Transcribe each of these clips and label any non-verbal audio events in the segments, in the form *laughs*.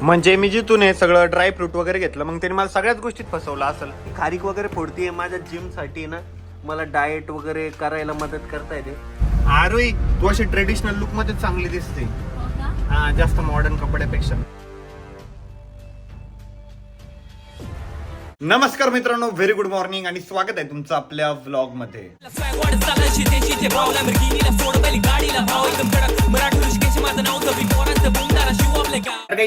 म्हणजे मी जिथून हे सगळं ड्राय फ्रूट वगैरे घेतलं मग त्यांनी मला सगळ्याच गोष्टीत फसवलं असेल खारीक वगैरे फोडतीये माझ्या जिमसाठी ना मला डाएट वगैरे करायला मदत करता येते आरोही तू अशी ट्रेडिशनल लुकमध्ये चांगली दिसते हो का? हा जास्त मॉडर्न कपड्यापेक्षा नमस्कार मित्रांनो व्हेरी गुड मॉर्निंग आणि स्वागत आहे तुमचं आपल्या व्लॉगमध्ये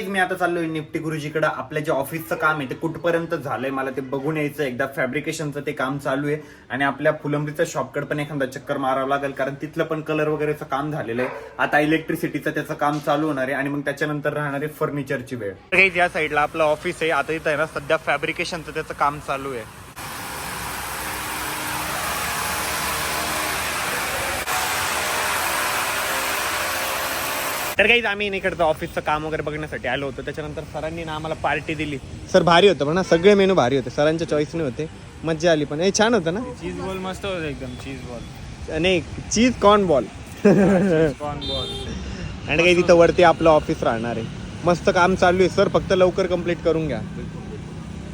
मी आता चाललोय निफ्टी गुरुजीकडे. आपल्या जे ऑफिसचं काम आहे ते कुठपर्यंत झालंय मला ते बघून यायचं एकदा फॅब्रिकेशनचं ते काम चालू आहे. आणि आपल्या फुलंब्रीच्या शॉपकडे पण एखादा चक्कर मारावं लागेल कारण तिथलं पण कलर वगैरेचं काम झालेलं आहे. आता इलेक्ट्रिसिटीचं त्याचं काम चालू होणार आहे आणि मग त्याच्यानंतर राहणार आहे फर्निचरची वेळ. या साईडला आपलं ऑफिस आहे. आता इथं आहे ना सध्या फॅब्रिकेशनचं त्याचं काम चालू आहे. तर काही आम्ही इकडचं ऑफिसचं काम वगैरे बघण्यासाठी आलो होतो. त्याच्यानंतर सरांनी ना आम्हाला पार्टी दिली. सर भारी होतं पण ना सगळे मेनू भारी होते. सरांच्या चॉईसने होते. मज्जा आली पण. हे छान होतं ना? चीज बॉल मस्त होतं एकदम चीज बॉल नाही cheese corn ball corn ball आणि काही तिथं वरती आपलं ऑफिस राहणार आहे. मस्त काम चालू आहे. सर फक्त लवकर कंप्लीट करून घ्या.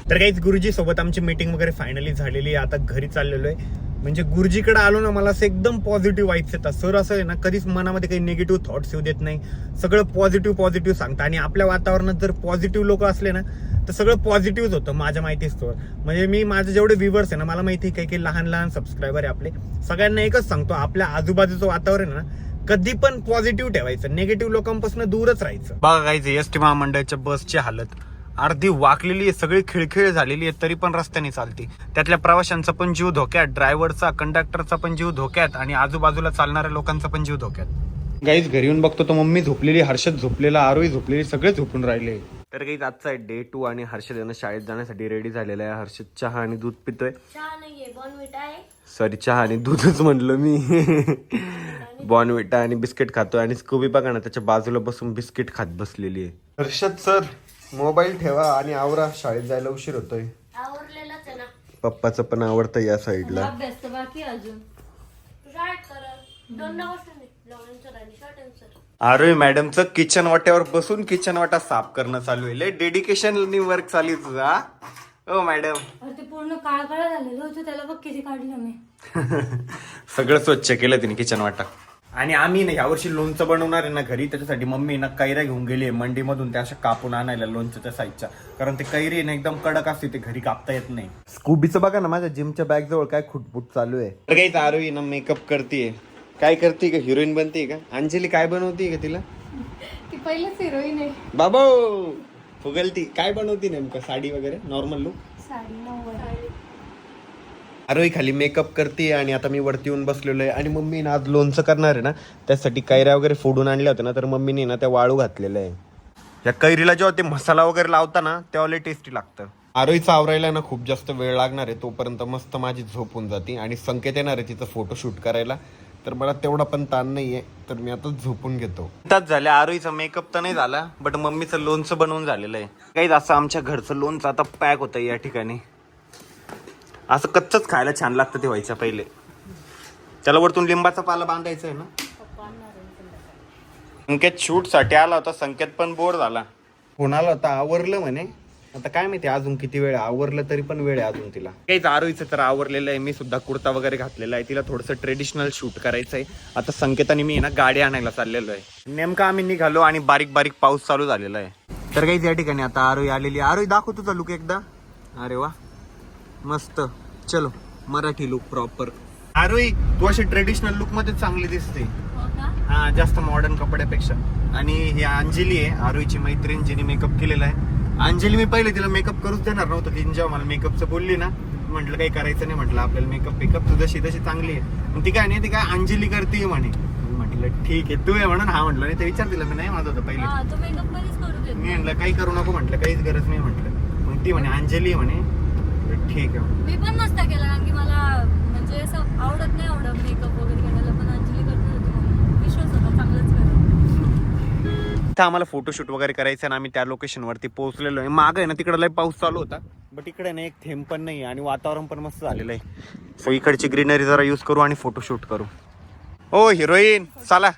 तर काहीच गुरुजी सोबत आमची मीटिंग वगैरे फायनली झालेली आहे. आता घरी चाललेलो आहे. म्हणजे गुरुजीकडे आलो ना मला असं एकदम पॉझिटिव्ह वाईब्स येतात. सर असं आहे ना कधीच मनामध्ये काही निगेटिव्ह थॉट्स येऊ देत नाही. सगळं पॉझिटिव्ह पॉझिटिव्ह सांगतं आणि आपल्या वातावरणात जर पॉझिटिव्ह लोक असले ना तर सगळं पॉझिटिव्हच होतं माझ्या माहितीच तर म्हणजे मी माझे जेवढे व्ह्युअर्स आहे ना मला माहिती आहे काही काही लहान लहान सबस्क्रायबर आहे आपले. सगळ्यांना एकच सांगतो आपल्या आजूबाजूचं वातावरण आहे ना कधी पण पॉझिटिव्ह ठेवायचं. निगेटिव्ह लोकांपासून दूरच राहायचं. बघा काय एस टी महामंडळाच्या बसची हालत. अर्धी वाकलेली आहे सगळी खिळखिळ झालेली आहे तरी पण रस्त्याने चालते. त्यातल्या प्रवाशांचा पण जीव धोक्यात ड्रायव्हरचा कंडक्टरचा पण जीव धोक्यात आणि आजूबाजूला चालणाऱ्या लोकांचा पण जीव धोक्यात. गाईज घरी येऊन बघतो तर मम्मी झोपलेली हर्षद झोपलेला आरोही झोपलेली सगळे झोपून राहिले. तर काही आजचा आहे डे टू आणि हर्षद यांना शाळेत जाण्यासाठी रेडी झालेला आहे. हर्षद चहा आणि दूध पितोय. चहा नाहीये बॉर्नविटा आहे. सॉरी चहा आणि दूधच म्हणलं मी. बॉर्नविटा आणि बिस्किट खातोय आणि स्कूबी बघा ना त्याच्या बाजूला बसून बिस्किट खात बसलेली आहे. हर्षद सर मोबाईल ठेवा आणि आवरा शाळेत जायला उशीर होतोय. आवरलेलाच आहे ना. पप्पाचं पण आवडतं या साईडला. अभ्यास तर बाकी अजून. तू शाळेत कर दोन नवं लॉरेन्सर आणि शॉर्ट आन्सर आरोही मॅडमचं किचन वाट्यावर बसून किचन वाटा साफ करणं चालू आहे. लय डेडिकेशन वर्क चालू आहे तुझा. हो मॅडम अरे ते पूर्ण काळ काळ झालेलं होतं त्याला बघ किती काढलं मी. *laughs* सगळं स्वच्छ केलं तिने किचन वाटा. आणि आम्ही ना यावर्षी लोणचं बनवणार आहे ना घरी त्याच्यासाठी मम्मी ना कैऱ्या घेऊन गेली आहे मंडीमधून त्या अशा कापून आणायला लोणच्याच्या साईजच्या कारण ते कैरी ना एकदम कडक असते ते घरी कापता येत नाही. स्कूबीचं बघा ना माझ्या जिमच्या बॅग जवळ काय खुटपुट चालू आहे. तर काही आरोही ना मेकअप करते काय करते का? हिरोईन बनते का? अंजली काय बनवते का तिला? ती पहिलेच हिरोईन आहे. बाबा! फुगलती. काय बनवती नेमकं? साडी वगैरे? नॉर्मल लुक साडी नव्वद आरोही खाली मेकअप करते आणि आता मी वरती येऊन बसलेलो आहे. आणि मम्मी ना आज लोणचं करणार आहे ना त्यासाठी कैऱ्या वगैरे फोडून आणल्या होत्या ना तर मम्मीने ना त्या वाळू घातलेल्या आहे. या कैरीला जेव्हा ते मसाला वगैरे लावता ना तेव्हा टेस्टी लागतं. आरोही आवरायला ना खूप जास्त वेळ लागणार आहे तोपर्यंत मस्त माझी झोप होऊन जाते. आणि संकेत येणार आहे तिचं फोटो शूट करायला. तर मला तेवढा पण ताण नाही आहे तर मी आता झोपून घेतो. त्याच झालं आरोहीचा मेकअप तर नाही झाला बट मम्मीचं लोणचं बनवून झालेलं आहे. काही असं आमच्या घरचं लोणचं आता पॅक होतं या ठिकाणी. असं कच्चच खायला छान लागतं ते व्हायचं पहिले. त्याला वरतून लिंबाचा पाला बांधायचा आहे ना. संकेत शूटसाठी आला होता संकेत पण बोर झाला. कोणाला होता? आवरलं म्हणे. आता काय माहिती अजून किती वेळ आहे. आवरलं तरी पण वेळ आहे अजून तिला. काहीच आरोईचं तर आवरलेलं आहे. मी सुद्धा कुर्ता वगैरे घातलेला आहे. तिला थोडंसं ट्रेडिशनल शूट करायचं आहे आता संकेताने मी ना गाडी आणायला चाललेलो आहे. नेमका आम्ही निघालो आणि बारीक बारीक पाऊस चालू झालेला आहे. तर काहीच या ठिकाणी आता आरोई आलेली आरोई दाखव तुझा लुक एकदा. अरे वा. मस्त. चलो मराठी लुक प्रॉपर आरोही तू अशी ट्रेडिशनल लुकमध्ये चांगली दिसते. हो का? हा जास्त मॉडर्न कपड्यापेक्षा. आणि ही अंजली आहे आरोहीची मैत्रीण जिने मेकअप केलेला आहे. अंजली मी पहिले तिला मेकअप करूच देणार नव्हतं तिने जेव्हा मला मेकअपचं बोलली ना म्हटलं काही करायचं नाही म्हटलं आपल्याला मेकअप पिकअप तू जशी तशी चांगली आहे. ती काय नाही ती काय अंजली करते म्हणे. म्हटलं ठीक आहे तू आहे म्हणून. हा म्हटलं नाही ते विचार दिला मी नाही माझं होतं पहिले. हा तो मेकअप कधीच करू देत मी म्हटलं काही करू नको म्हटलं काहीच गरज नाही म्हटलं. मग ती म्हणे अंजली आहे म्हणे ठीक आहे. मी पण नसता केला कारण की मला म्हणजे असं आवडत नाही आवडत मेकअप वगैरे करायला पण अंजली करत होती म्हणून. विश्वास होता चांगलंच इथं आम्हाला फोटोशूट वगैरे करायचं आणि आम्ही त्या लोकेशनवरती पोहोचलेलो आहे. मागं आहे ना तिकडे लय पाऊस चालू होता बट इकडे ना एक थेंब पण नाही आणि वातावरण पण मस्त झालेलं आहे. सो इकडची ग्रीनरी जरा यूज करू आणि फोटोशूट करू. ओ हिरोईन चला.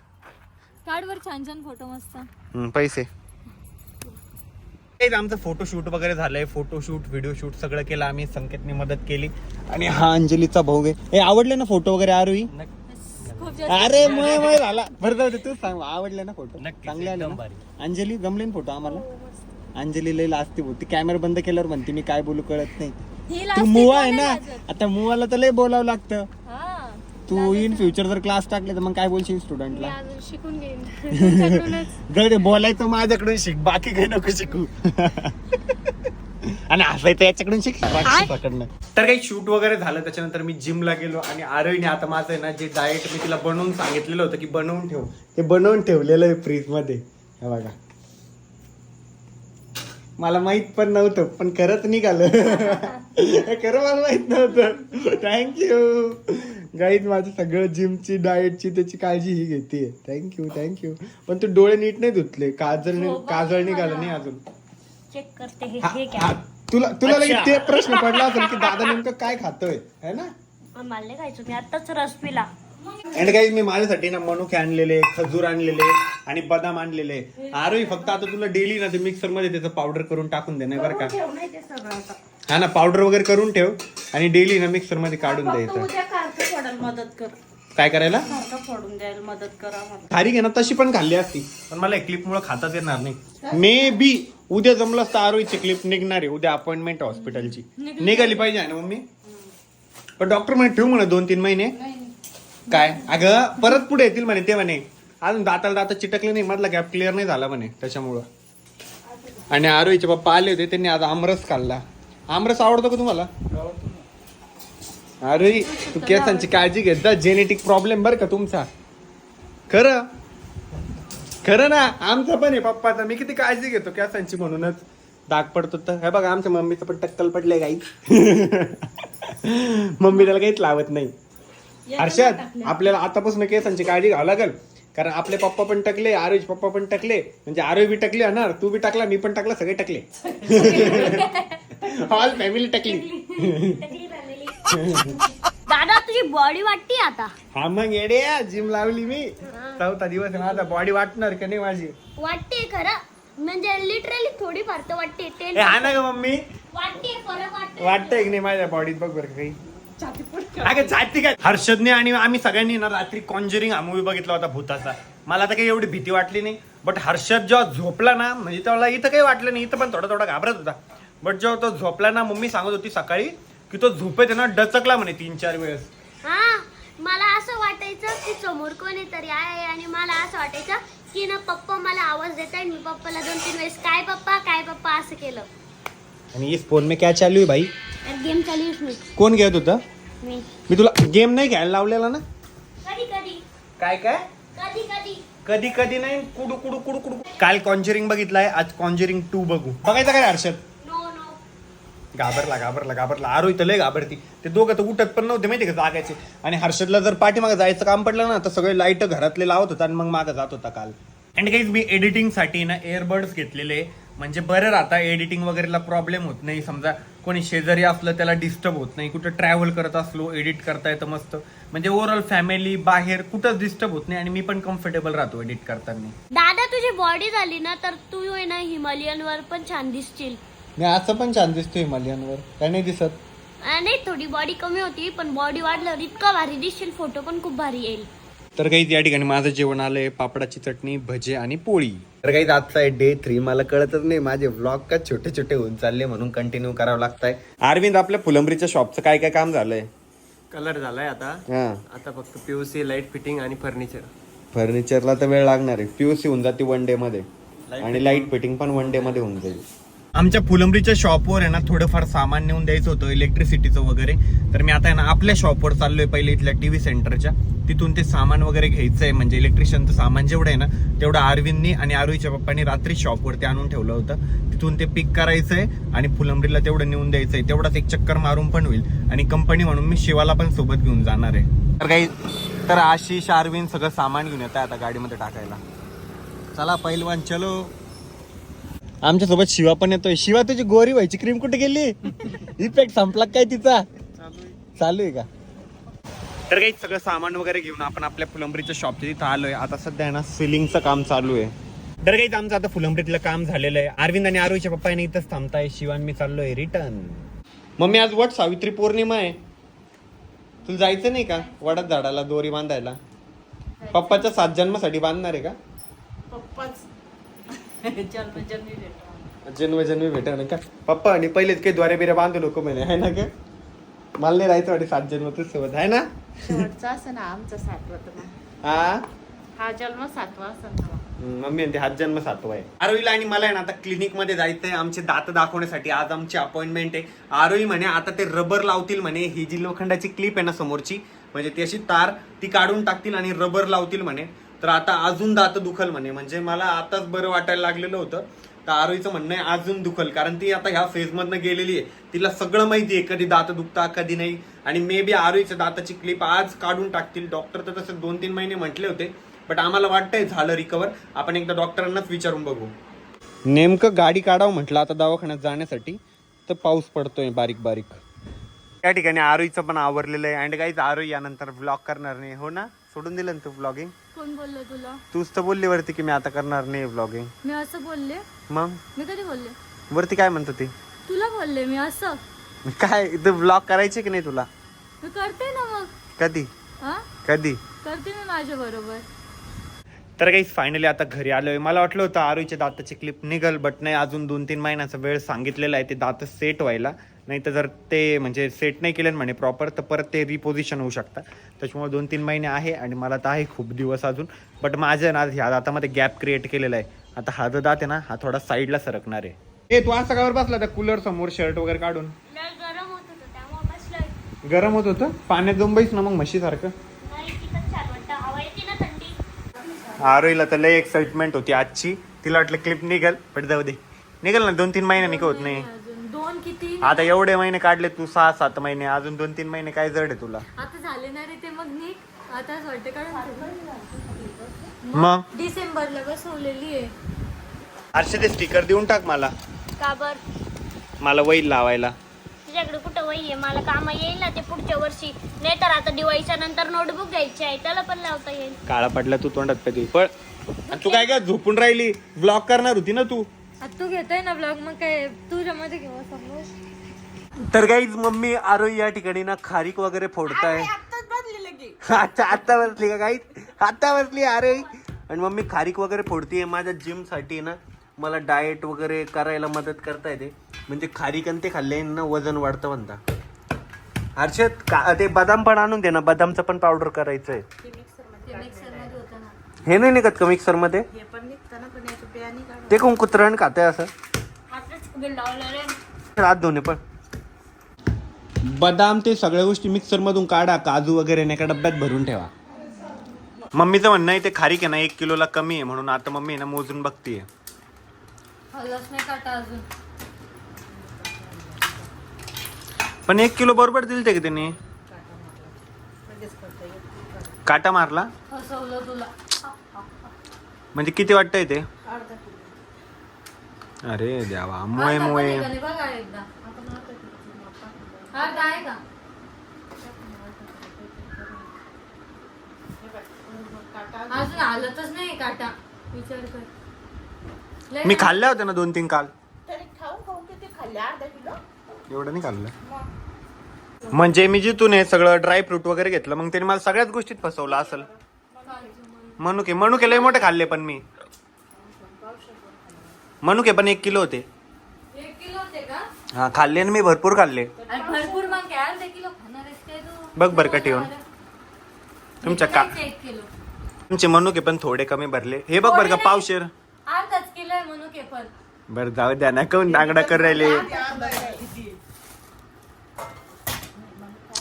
कार्डवर छान छान फोटो मस्त. हम्म, पैसे. तेच आमचं फोटोशूट वगैरे झालंय. फोटोशूट व्हिडिओ शूट सगळं केलं आम्ही. संकेतने मदत केली. आणि हा अंजलीचा भाऊ आहे. हे आवडले ना फोटो वगैरे आरोही अरे मय मय झाला. बरं जाऊ दे तू सांग. आवडले ना फोटो चांगले आले ना? अंजली जमले ना फोटो आम्हाला? अंजली लई लाजते भाऊ ती कॅमेरा बंद केल्यावर म्हणते मी काय बोलू कळत नाही. ही तू मुवा आहे ना? आता मुवाला तर लय बोलावं लागतं. हा तू इन फ्युचर जर क्लास टाकले तर मग काय बोलशील स्टुडंटला अजून शिकून घेईन. *laughs* जाऊ दे बोलायचं माझ्याकडून शिक बाकी काही नको शिकू. *laughs* आणि हसायचं याच्याकडून शिक बाकीकडनं तर काही शूट वगैरे झालं त्याच्यानंतर मी जिमला गेलो आणि आरोहीने आता माझं आहे ना जे डाएट मी तिला बनवून सांगितलेलं होतं की बनवून ठेव. ते बनवून ठेवलेलं आहे फ्रीजमध्ये. हे बघा. मला माहीत पण नव्हतं पण खरंच निघालं. *laughs* खरं मला माहीत नव्हतं. थँक्यू गाईज माझं सगळं जिमची डाएटची त्याची काळजी ही घेते. थँक्यू थँक्यू पण तू डोळे नीट नाही धुतले. काजळ नाही- काजळ निघालं नाही अजून. चेक करते हे हा- हे हा, तुला तुला लगेच ते प्रश्न पडला असेल की दादा नेमकं काय खातोय है ना? काय मला नाही खायचं मी आताच रस पिला अँड काही मी माझ्यासाठी ना मनुके आणलेले खजूर आणलेले आणि बदाम आणलेले. आरोही फक्त आता तुला डेली ना ते मिक्सरमध्ये त्याचं पावडर करून टाकून दे नाही बरं का? हा ना पावडर वगैरे करून ठेव आणि डेली ना मिक्सरमध्ये काढून द्यायचं. मदत कर. काय करायला? कारचं फोडून द्यायला मदत करा मला खारी घे ना तशी पण खाल्ली असती. पण मला क्लिप मुळे खाताच येणार नाही. मे बी उद्या जमलं असतं आरोहीची क्लिप निघणार आहे उद्या अपॉइंटमेंट हॉस्पिटलची निघाली पाहिजे ना मम्मी? पण डॉक्टर म्हणे ठेवू म्हणे दोन तीन महिने. काय? अगं परत पुढे येतील म्हणे ते म्हणे. अजून दाताला दाता चिटकले नाही मधला गॅप क्लिअर नाही झाला म्हणे त्याच्यामुळं. आणि आरोहीचे पप्पा आले होते त्यांनी आज आमरस खाल्ला. आमरस आवडतो का तुम्हाला? अरे तू केसांची काळजी घेत जा जेनेटिक प्रॉब्लेम बरं का तुमचा. खरं? खरं ना आमचं पण आहे पप्पाचा मी किती काळजी घेतो केसांची म्हणूनच. दाग पडतो तर. हे बघा आमच्या मम्मीचं पण टक्कल पडलंय काही *laughs* मम्मी त्याला काहीच लावत नाही. हर्षद आपल्याला आतापासून केसांची काळजी घ्यावं लागेल. कारण आपले पप्पा पण टकले आरोज पप्पा पण टकले. म्हणजे आरोग्य बी टकले होणार तू बी टाकला मी पण टाकला सगळे टकले. All family *laughs* टकली. *laughs* दादा तुझी बॉडी वाटते आता? हा मग येडे जिम लावली मी. चौथा दिवस आहे माझा बॉडी वाटणार का नाही माझी? वाटते खरं. म्हणजे लिटरली थोडी फार तर वाटते ए हा ना ग मम्मी. वाटते फरक वाटते वाटतंय की नाही माझ्या बॉडीत बघ बरं काही. अगं काय? हर्षदने आणि आम्ही सगळ्यांनी ना रात्री कॉन्जरिंग हा मूवी बघितला होता भूताचा. मला तर काही एवढी भीती वाटली नाही. बट हर्षद जेव्हा झोपला ना म्हणजे तेव्हा इथं काही वाटलं नाही. इथं पण थोडा थोडा घाबरत होता. बट जेव्हा तो झोपला ना मम्मी सांगत होती सकाळी की तो झोपेत आहे ना डचकला म्हणे तीन चार वेळेस. हा मला असं वाटायचं की समोर कोणी तरी आहे आणि मला असं वाटायचं की ना पप्पा मला आवाज देत आहे मी पप्पाला दोन तीन वेळेस काय पप्पा काय पप्पा? असं केलं. आणि इस फोन में क्या चालू आहे भाई? गेम चालू मी कोण घेत होतं? मी. मी तुला गेम नाही घ्यायला लावलेला ना? कधी कधी? काय काय? कधी कधी? कधी कधी नाही. कुडू कुडू कुडू कुडू काल कॉन्जरिंग बघितलाय आज कॉन्जरिंग टू बघू. बघायचं काय हर्षद? घाबरला घाबरला घाबरला. आरोही तर लय घाबरती. ते दोघं तर उठत पण नव्हते माहिती का जागायचे. आणि हर्षदला जर पाठीमागे जायचं काम पडलं ना तर सगळे लाइट घरातले लावत होता आणि मग मागं जात होता काल. अँड काही मी एडिटिंगसाठी ना एअरबड्स घेतलेले. म्हणजे बरं राहता एडिटिंग वगैरेला प्रॉब्लेम होत नाही. समजा कोणी शेजारी असलं त्याला डिस्टर्ब होत नाही. कुठं ट्रॅव्हल करत असलो एडिट करता येतं मस्त. म्हणजे ओव्हरऑल फॅमिली बाहेर कुठंच डिस्टर्ब होत नाही आणि मी पण कम्फर्टेबल राहतो एडिट करताना. दादा तुझी बॉडी झाली ना तर तू आहे ना हिमालयन वर पण छान दिसशील. मी असं पण छान दिसतो हिमालयनवर काय नाही दिसत? नाही थोडी बॉडी कमी होती पण बॉडी वाढल्यावर इतका भारी दिसशील फोटो पण खूप भारी येईल. तर काही या ठिकाणी माझं जेवण आलंय पापडाची चटणी भजे आणि पोळी. तर काही आजचा आहे डे थ्री मला कळतच नाही माझे व्लॉग का छोटे छोटे होऊन चालले म्हणून कंटिन्यू करावं लागतंय. अरविंद आपल्या फुलंबरीच्या शॉपचं काय काय काम झालंय? कलर झालाय आता. हा. आता फक्त पीओसी लाइट फिटिंग आणि फर्निचर फर्निचरला तर वेळ लागणार आहे. पीओसी होऊन जाते वन डे मध्ये. आणि लाइट फिटिंग पण वन डे मध्ये होऊन जाईल. आमच्या फुलंबरीच्या शॉपवर आहे ना थोडंफार सामान नेऊन द्यायचं होतं इलेक्ट्रिसिटीचं वगैरे. तर मी आता आहे ना आपल्या शॉपवर चाललोय पहिले इथल्या टी व्ही सेंटरच्या तिथून ते सामान वगैरे घ्यायचं आहे म्हणजे इलेक्ट्रिशियनचं सामान जेवढं आहे ना तेवढं आरविंदनी आणि आरोहीच्या पप्पांनी रात्री शॉपवरती आणून ठेवलं होतं. तिथून ते पिक करायचंय आणि फुलंबरीला तेवढं नेऊन द्यायचंय. तेवढाच एक चक्कर मारून पण होईल. आणि कंपनी म्हणून मी शिवाला पण सोबत घेऊन जाणार आहे. तर काही तर आशिष आरविंद सगळं सामान घेऊन येत आहे आता गाडीमध्ये टाकायला. चला पहिलवान चलो. आमच्यासोबत शिवा पण येतोय. शिवा तुझी गोरी व्हायची क्रीम कुठे गेली? इफेक्ट संपला काय तिचा? चालू आहे का? तर काही सगळं सामान वगैरे घेऊन आपण आपल्या फुलंबरीच्या शॉपच्या तिथं आलोय. आता सध्या आहे ना सिलिंगचं काम चालू आहे. तर काही आमचं आता फुलंब्रीतलं काम झालेलं आहे. अरविंद आणि आरोहीच्या पप्पाने इथंच थांबताय. शिवान मी चाललोय. रिटर्न मम्मी आज वट सावित्री पौर्णिमा आहे. तुला जायचं नाही का? वडात झाडाला दोरी बांधायला? पप्पाच्या सात जन्मासाठी बांधणार आहे का? पप्पाच जन्मजन्मी भेटवा जन्मजन्मी भेटा ना का? पप्पा आणि पहिलेच काही द्वारे बिरे बांधू नको म्हणे आहे ना का मला नाही राहायचं वाटे सात जन्म तुझ सोबत आहे ना? शेवटचा असं ना आमचा सातवा. हा? हा जन्म सातवा असं मम्मी म्हणते हात जन्म सातवा आहे. आरोहीला आणि मला आहे ना आता क्लिनिकमध्ये जायचंय आमचे दात दाखवण्यासाठी आज आमची अपॉइंटमेंट आहे. आरोही म्हणे आता ते रबर लावतील म्हणे ही जी लोखंडाची क्लिप आहे ना समोरची म्हणजे ती अशी तार ती काढून टाकतील आणि रबर लावतील म्हणे. तर आता अजून दात दुखल म्हणे. म्हणजे मला आताच बरं वाटायला लागलेलं होतं. तर आरोहीचं म्हणणं आहे अजून दुखल. कारण ती आता ह्या फेजमधनं गेलेली आहे. तिला सगळं माहिती आहे कधी दात दुखता कधी नाही. आणि मे बी आरोहीच्या दाताची क्लिप आज काढून टाकतील. डॉक्टर तर तसे दोन तीन महिने म्हटले होते. बट आम्हाला वाटतंय झालं रिकवर आपण एकदा डॉक्टरांनाच विचारून बघू. नेमकं गाडी काढावं म्हटलं आता दवाखान्यात जाण्यासाठी. तर पाऊस पडतोय बारीक बारीक. या ठिकाणी आरोईचं पण आवरलेलं आहे. अँड काहीच आरोई यानंतर ब्लॉग करणार नाही. हो ना? सोडून दिलं ना तू ब्लॉगिंग कोण बोललं तुला? तूच तर बोलली वरती की मी आता करणार नाही ब्लॉगिंग मी असं बोलले? मग? मी कधी बोलले? वरती काय म्हणतो ती तुला बोलले मी असं. काय इथं ब्लॉग करायचे की नाही तुला? मी करते ना मग. कधी? हा? कधी? करते मी माझ्या बरोबर. तर काही फायनली आता घरी आलोय. मला वाटलं होतं आरोईच्या दाताची क्लिप निघल बट नाही अजून दोन तीन महिन्याचा वेळ सांगितलेला आहे. ते दात सेट व्हायला. नाही तर जर ते म्हणजे सेट नाही केले ना म्हणे प्रॉपर तर परत ते रिपोजिशन होऊ शकतात. त्याच्यामुळे दोन तीन महिने आहे आणि मला तर आहे खूप दिवस अजून. बट माझं ना ह्या दातामध्ये गॅप क्रिएट केलेला आहे. आता हा जो दात आहे ना हा थोडा साईडला सरकणार आहे. ए तू आज सकाळवर बसला त्या कूलर समोर शर्ट वगैरे काढून? गरम होत होतं त्यामुळे बसलोय. गरम होत होतं? पाण्यात जाऊन ना मग म्हशीसारखं. आरोईला तर लय एक्साइटमेंट होती आजची. तिला वाटलं क्लिप निघल पण जाऊ दे. निघल ना दोन तीन महिन्यांनी का होत नाही. किती? आता एवढे महिने काढले तू सहा सात महिने अजून दोन तीन महिने काय जड आहे तुला. आता झाले ना रे ते मग निघ. आता असं वाटतं काढून मग? डिसेंबरला बसवलेली आहे. आरशे ते स्टिकर देऊन टाक मला. का बर? मला वैल लावायला. तुझ्याकडे कुठं वही आहे? मला काम येईल ना ते पुढच्या वर्षी. नाही तर आता दिवाळीच्या नंतर नोटबुक घ्यायची आहे. त्याला पण लावता येईल. काळा पडला तू तोंडात कधी. पण आणि तू काय काय झोपून राहिली? ब्लॉक करणार होती ना तू? आता तू घेतोय ना ब्लॉग मग काय तुझ्यामध्ये घेऊ समोर तर गाईज मम्मी आरोई या ठिकाणी ना खारीक वगैरे फोडताय. अच्छा *laughs* आता बसली का गाईज आता बसली आरोई आणि मम्मी खारीक वगैरे फोडतीये माझ्या जिमसाठी ना. मला डाएट वगैरे करायला मदत करता येते म्हणजे खारीक आणि ते खाल्ले ना वजन वाढतं म्हणता. हर्षद का ते बदाम पण आणून दे ना. बदामचं पण पावडर करायचंय. ते मिक्सरमध्ये होतं ना हे नाही निघत का मिक्सरमध्ये हे पण निघतं ना पण याची बियाणी काढ ते कोण कुत्रण खाते असं? आताच बिल लावलं रे? हात धुणे पण बदाम ते सगळ्या गोष्टी मिक्सर मधून काढा काजू वगैरे एका डब्यात भरून ठेवा. मम्मीचं म्हणणं आहे ते खारीक आहे ना एक किलोला कमी आहे म्हणून आता मम्मी आहे ना मोजून बघतीये. हलस नाही काटा अजून? पण एक किलो बरोबर दिल ते का त्यांनी काटा मारला? फसवलं तुला. म्हणजे किती वाटतंय ते? अरे देवा मोय अर्धा पण मोय. आहे का नाही बघा एकदा. अर्धा आहे का? अजून हालतच नाही काटा. विचार कर. लय मी खाल्ल्या होत्या ना दोन तीन काल. तरी खाऊ खाऊ किती खाल्ले अर्धा किलो? एवढं नाही खाल्लं. म्हणजे मी जिथून हे सगळं ड्राय फ्रूट वगैरे घेतलं मग त्यांनी मला सगळ्याच गोष्टीत फसवलं असेल. मनुके मनुके लय मोठे खाल्ले पण मी. मनुके पण एक किलो होते. हा खाल्ले ना मी भरपूर खाल्ले. आणि भरपूर मग काय अर्धा किलो खाणार आहेस काय तू? बघ बरं का ठेवून. तुमच्या का द्यायचे एक किलो. तुमचे मनुके पण थोडे कमी भरले. हे बघ बरं का पावशेर. अर्धाच किलो आहे म्हणून के पण. बरं जाऊ द्या ना काऊन दांगडा कर राहिले?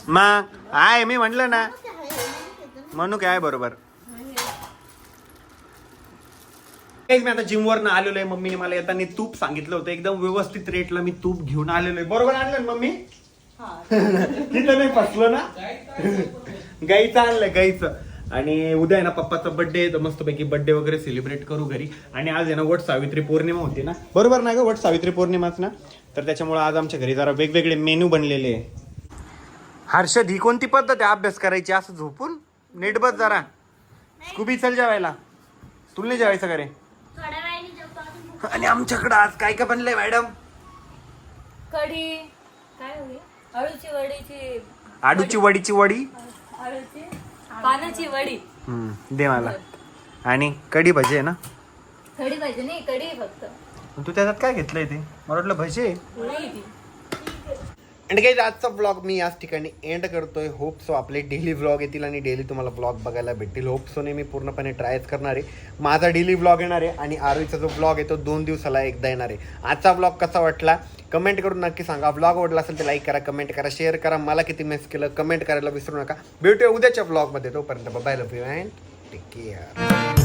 मग आहे मी म्हणलं ना. मनुके आहे बरोबर एक मी आता जिमवर ना आलेलो आहे मम्मीने मला येताना तूप सांगितलं होतं. एकदम व्यवस्थित रेटला मी तूप घेऊन आलेलो आहे बरोबर आणलं ना मम्मी? तिथं नाही फसलो ना? गाईचं आणलं गाईचं. आणि उद्या आहे ना पप्पाचा बर्थडे तर मस्तपैकी बर्थडे वगैरे सेलिब्रेट करू घरी. आणि आज आहे ना वट सावित्री पौर्णिमा होती ना? बरोबर ना ग वट सावित्री पौर्णिमाच ना? तर त्याच्यामुळे आज आमच्या घरी जरा वेगवेगळे मेनू बनलेले आहे. हर्षद ही कोणती पद्धत आहे अभ्यास करायची? असं झोपून? नीट बस जरा. स्कूबी चल जेवायला. तुला नाही जेवायचं का रे? आणि आमच्याकडे आज काय काय बनलंय मॅडम? कढी. काय होईल? अळूची वडीची आडूची वडीची वडी? अळूची पानाची वडी. हम्म, दे मला. आणि कढी भजी आहे ना? कढी पाहिजे नाही कढी फक्त. तू त्याच्यात काय घेतलंय ते? मला वाटलं भजी आहे. नाही ती. आणि काही आजचा ब्लॉग मी याच ठिकाणी एंड करतोय. होप सो आपले डेली ब्लॉग येतील आणि डेली तुम्हाला ब्लॉग बघायला भेटतील. होप सोने मी पूर्णपणे ट्रायच करणार आहे. माझा डेली ब्लॉग येणार आहे आणि आरवीचा जो ब्लॉग आहे तो दोन दिवसाला एकदा येणार आहे. आजचा ब्लॉग कसा वाटला? कमेंट करून नक्की सांगा. ब्लॉग आवडला असेल तर लाईक करा कमेंट करा शेअर करा. मला किती मिस केलं कमेंट करायला विसरू नका. भेटूया उद्याच्या ब्लॉगमध्ये तोपर्यंत bye love you and take care